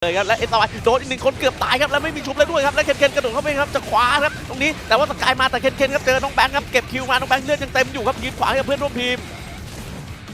เลยครับและเอ็นตอยโดนอีกหนึ่งคนเกือบตายครับแล้วไม่มีชุบเลยด้วยครับและเคนเคนกระโดดเข้าไปครับจะคว้าครับตรงนี้แต่ว่าสกายมาแต่เคนเคนครับเจอน้องแบงค์ครับเก็บคิวมาน้องแบงค์เลือดยังเต็มอยู่ครับยืนขวางให้กับเพื่อนร่วมทีม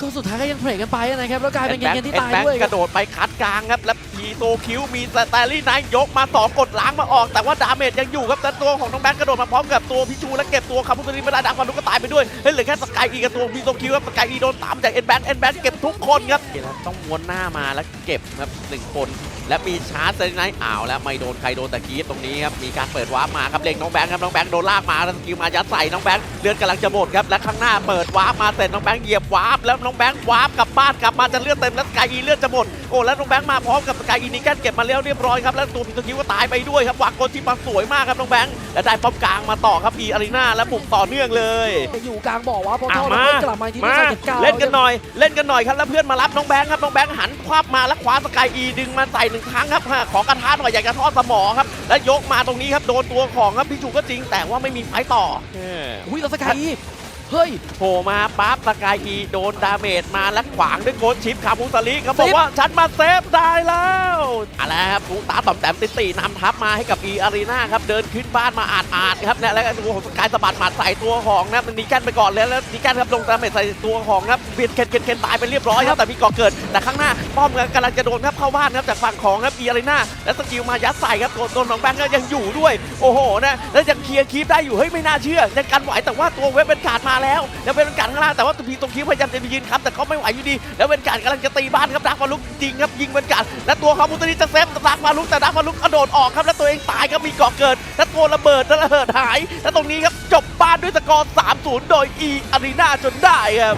ก็สุดท้ายก็ยังเพลกันไปนะครับแล้วกลายเป็นเกมที่อ็ตายแบงค์ด้วยกครับระโดดไปคัดกลางครับแล้ว พีโซคิวมีสแตลลี่ไนท์ยกมาสอกดล้างมาออก แต่ว่าดาเมจยังอยู่ครับแต่ตัวของน้องแบงค์กระโดดมาพร้อมกับตัวพิชูและเก็บตัวคาร์บุตรีไม่ได้ดังฟันลูกก็ตายไปด้วยเฮ้ยเหลือแค่สกายอีกับตัวพีโซคิวครับสกายอีโดนตามจากเอ็นแบงค์เอ็นแบงค์เก็บทุกคนครับต้องม้วนหน้ามาแล้วเก็บครับหนึ่งคนและมีชาร์จเซนไนท์อ่าวแล้วไม่โดนใครโดนตะกี้ตรงนี้ครับ มีการเปิดวาร์ปมาครับเล็งน้องแบงค์ครับน้องแบงค์โดนลากมาแล้วสกิลมายัดใส่น้องแบงค์เลือดกำลังจะหมดครับและข้างหน้าเปิดวาร์ปมาเสร็จน้องแบงค์เหยียบวาร์ปแล้วน้องแบงค์วาร์ปกลับบ้านกลับมาจะเลือดเต็มแล้วสกายอีเลือดจะหมดโอ้แล้วน้องแบงค์มาพร้อมกับสกายอีนี่แกนเก็บมาแล้วเรียบร้อยครับแล้วตัวพิซคิวก็ตายไปด้วยครับวางโกนที่มาสวยมากครับน้องแบงค์และได้ป้อมกลางมาต่อครับอีอารีนาและบุกต่อเนื่องเลยอยู่กลางบ่อว่าพออะเท่ามาแล้วกลับมาที่มาที่สามสิบเก้าเล่นกันหน่อย เล่นกันหน่อยครับแล้วเพื่อนมารับน้องแบงค์ครับน้องแบงค์หันควับมาแล้วคว้าสกายอีดึงมาใส่หนึ่งครั้งครับฮะขอกระทะหน่อยอยากจะทอดสมอครับแล้วยกมาตรงนี้ครับโดนตัวของครับพี่ชูก็จริง แต่ว่าไม่มีไฟต่อเอออุ้ยแล้วสกายอี เฮ้ยโผล่มาปั๊บสกายอีโดนดาเมจมาแล้วขวางด้วยโกดชิปคามูสลิเขาบอกเซฟว่าฉันมาเซฟได้แล้ว อะไรครับฟูตาต่อมแต้มติตีนำทัพมาให้กับอีอารีนาครับเดินขึ้นบ้านมาอาดอาดครับนี่แล้วก็ตัวของสกายสะบัดหมัดใส่ตัวของนะมันนีแกนไปก่อนเลยแล้วนีแกนครับลงดาเมจใส่ตัวของครับเบียดเคนเคนเคนตายไปเรียบร้อยครับแต่มีก่อเกิดแต่ข้างหน้าป้อมกำลังจะโดนครับเข้าบ้านครับจากฝั่งของครับอีอารีนาแล้วสกิลมายัดใส่ครับตัวตัวของแบงก์ก็ยังอยู่ด้วย โอ้โหนะแล้วยังเคลียร์คีปได้อยู่เฮ้ยไม่น่าเชื่อยังกันไหวแต่ว่าตัวเว็บเป็นการดมาแล้วแล้วเป็นการข้างล่างแต่ว่าตัวพีตรงคีปพยายามจะไปยืนครับแต่เขาไม่ไหวอยู่ดี แล้วเป็นการกำลังจะตีบ้านครับดักฟาลุกจริงครับยิงเป็นการและตัวเขามุตรีจะเซฟดักมาลุกแต่ดักมาลุกกระโดดออกครับแล้วตัวเองตายครับมีเกาะเกิดแล้วตัวระเบิดแล้วระเหิดหาย แล้วตรงนี้ครับจบบ้านด้วยสกอร์ 3-0 โดยอีอารีนาจนได้ครับ